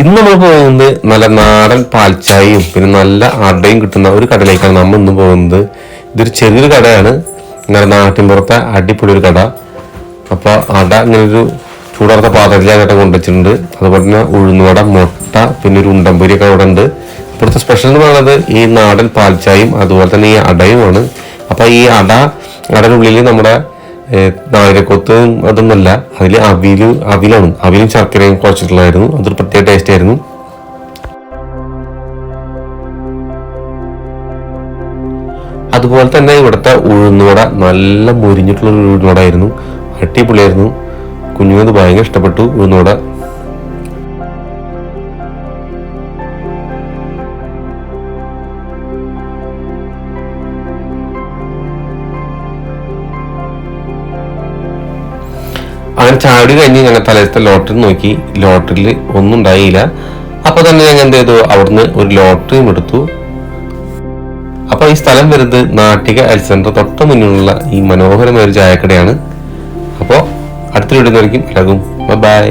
ഇന്ന് നമ്മൾ പോകുന്നത് നല്ല നാടൻ പാൽച്ചായയും പിന്നെ നല്ല അടയും കിട്ടുന്ന ഒരു കടയിലേക്കാണ് നമ്മൾ ഇന്ന് പോകുന്നത്. ഇതൊരു ചെറിയൊരു കടയാണ്. ഇങ്ങനെ നാട്ടിൻപുറത്തെ അടിപൊളി ഒരു കട. അപ്പോൾ അട ഇങ്ങനെ ഒരു ചൂടാർത്ത പാത്രത്തിലാകട്ടെ കൊണ്ടുവച്ചിട്ടുണ്ട്. അതുപോലെ തന്നെ ഉഴുന്നുവട മുട്ട പിന്നെ ഒരു ഉണ്ടമ്പൊരിയൊക്കെ അവിടെ ഉണ്ട് ഇവിടുത്തെ സ്പെഷ്യൽ എന്ന് പറയുന്നത് ഈ നാടൻ പാൽച്ചായയും അതുപോലെ തന്നെ ഈ അടയുമാണ്. അപ്പോൾ ഈ അട അടനുള്ളിൽ നമ്മുടെ ഏഹ്, അതൊന്നുമല്ല. അതിൽ അവിൽ അവിലാണ് അവിലും ശർക്കരയും കുഴച്ചിട്ടുള്ളതായിരുന്നു. അതൊരു പ്രത്യേക ടേസ്റ്റ് ആയിരുന്നു. അതുപോലെ തന്നെ ഇവിടുത്തെ ഉഴുന്നുവട നല്ല മുരിഞ്ഞിട്ടുള്ള ഉഴുന്നുവടായിരുന്നു അടിപൊളിയായിരുന്നു. കുഞ്ഞുങ്ങൾക്ക് ഭയങ്കര ഇഷ്ടപ്പെട്ടു ഉഴുന്നുവട. അങ്ങനെ ചാടി കഴിഞ്ഞ് ഞങ്ങൾ തലേത്തെ ലോട്ടറി നോക്കി. ലോട്ടറിയിൽ ഒന്നും ഉണ്ടായില്ല. അപ്പൊ തന്നെ ഞങ്ങൾ എന്ത് ചെയ്തു? അവിടുന്ന് ഒരു ലോട്ടറിയും എടുത്തു. അപ്പൊ ഈ സ്ഥലം വരുന്നത് നാട്ടിക ഹെൽത്ത് സെന്റർ തൊട്ട് മുന്നിലുള്ള ഈ മനോഹരമായ ഒരു ചായക്കടയാണ്. അപ്പോൾ അടുത്ത വീഡിയോ എല്ലാവർക്കും ബൈ